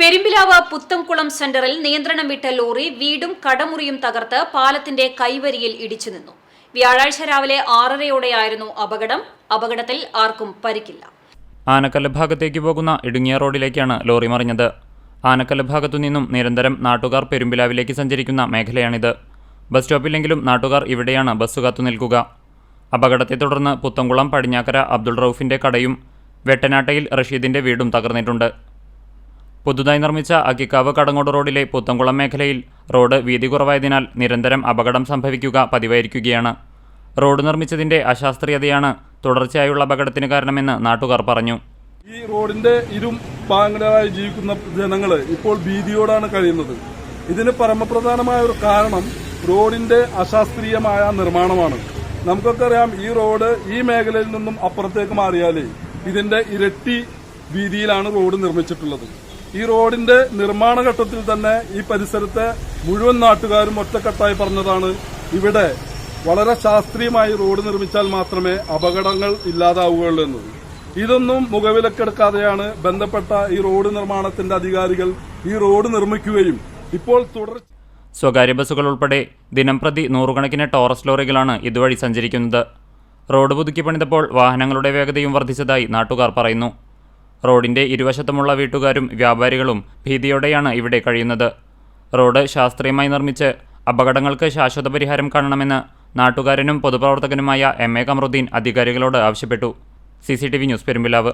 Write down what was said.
പെരുമ്പിലാവ് പുത്തംകുളം സെന്ററിൽ നിയന്ത്രണം വിട്ട ലോറി വീടും കടമുറിയും തകർത്ത് പാലത്തിന്റെ കൈവരിയിൽ ഇടിച്ചു നിന്നു. വ്യാഴാഴ്ച രാവിലെ ആറരയോടെയായിരുന്നു അപകടം. അപകടത്തിൽ ആർക്കും പരിക്കില്ല. ആനക്കല്ല് ഭാഗത്തേക്ക് പോകുന്ന ഇടുങ്ങിയ റോഡിലേക്കാണ് ലോറി മറിഞ്ഞത്. ആനക്കല്ല് ഭാഗത്തു നിന്നും നിരന്തരം നാട്ടുകാർ പെരുമ്പിലാവിലേക്ക് സഞ്ചരിക്കുന്ന മേഖലയാണിത്. ബസ് സ്റ്റോപ്പില്ലെങ്കിലും നാട്ടുകാർ ഇവിടെയാണ് ബസ് കാത്തു നിൽക്കുക. അപകടത്തെ തുടർന്ന് പുത്തംകുളം പടിഞ്ഞാക്കര അബ്ദുൾ റൌഫിന്റെ കടയും വെട്ടനാട്ടയിൽ റഷീദിന്റെ വീടും തകർന്നിട്ടുണ്ട്. പുതുതായി നിർമ്മിച്ച അക്കിക്കാവ് കടങ്ങോട് റോഡിലെ പുത്തംകുളം മേഖലയിൽ റോഡ് വീതി കുറവായതിനാൽ നിരന്തരം അപകടം സംഭവിക്കുക പതിവായിരിക്കുകയാണ്. റോഡ് നിർമ്മിച്ചതിന്റെ അശാസ്ത്രീയതയാണ് തുടർച്ചയായുള്ള അപകടത്തിന് കാരണമെന്ന് നാട്ടുകാർ പറഞ്ഞു. ഈ റോഡിന്റെ ഇരും ഭാഗങ്ങളായി ജീവിക്കുന്ന ജനങ്ങൾ ഇപ്പോൾ ഭീതിയോടാണ് കഴിയുന്നത്. ഇതിന് പരമപ്രധാനമായ ഒരു കാരണം റോഡിന്റെ അശാസ്ത്രീയമായ നിർമ്മാണമാണ്. നമുക്കൊക്കെ അറിയാം ഈ റോഡ് ഈ മേഖലയിൽ നിന്നും അപ്പുറത്തേക്ക് മാറിയാലേ ഇതിന്റെ ഇരട്ടി വീതിയിലാണ് റോഡ് നിർമ്മിച്ചിട്ടുള്ളത്. ഈ റോഡിന്റെ നിർമ്മാണ ഘട്ടത്തിൽ തന്നെ ഈ പരിസരത്തെ മുഴുവൻ നാട്ടുകാരും ഒറ്റക്കെട്ടായി പറഞ്ഞതാണ്. ഇവിടെ വളരെ ശാസ്ത്രീയമായി റോഡ് നിർമ്മിച്ചാൽ മാത്രമേ അപകടങ്ങൾ ഇല്ലാതാവുകയുള്ളൂ എന്നത്. ഇതൊന്നും മുഖവിലക്കെടുക്കാതെയാണ് ബന്ധപ്പെട്ട ഈ റോഡ് നിർമ്മാണത്തിന്റെ അധികാരികൾ ഈ റോഡ് നിർമ്മിക്കുകയും ഇപ്പോൾ തുടർ സ്വകാര്യ ബസ്സുകൾ ഉൾപ്പെടെ ദിനംപ്രതി നൂറുകണക്കിന് ടോറസ് ലോറികളാണ് ഇതുവഴി സഞ്ചരിക്കുന്നത്. റോഡ് പുതുക്കി പണിതപ്പോൾ വാഹനങ്ങളുടെ വേഗതയും വർദ്ധിച്ചതായി നാട്ടുകാർ പറയുന്നു. റോഡിന്റെ ഇരുവശത്തുമുള്ള വീട്ടുകാരും വ്യാപാരികളും ഭീതിയോടെയാണ് ഇവിടെ കഴിയുന്നത്. റോഡ് ശാസ്ത്രീയമായി നിർമ്മിച്ച് അപകടങ്ങൾക്ക് ശാശ്വത പരിഹാരം കാണണമെന്ന് നാട്ടുകാരനും പൊതുപ്രവർത്തകനുമായ എം എ കമറുദ്ദീൻ അധികാരികളോട് ആവശ്യപ്പെട്ടു. C news Perumbilavu.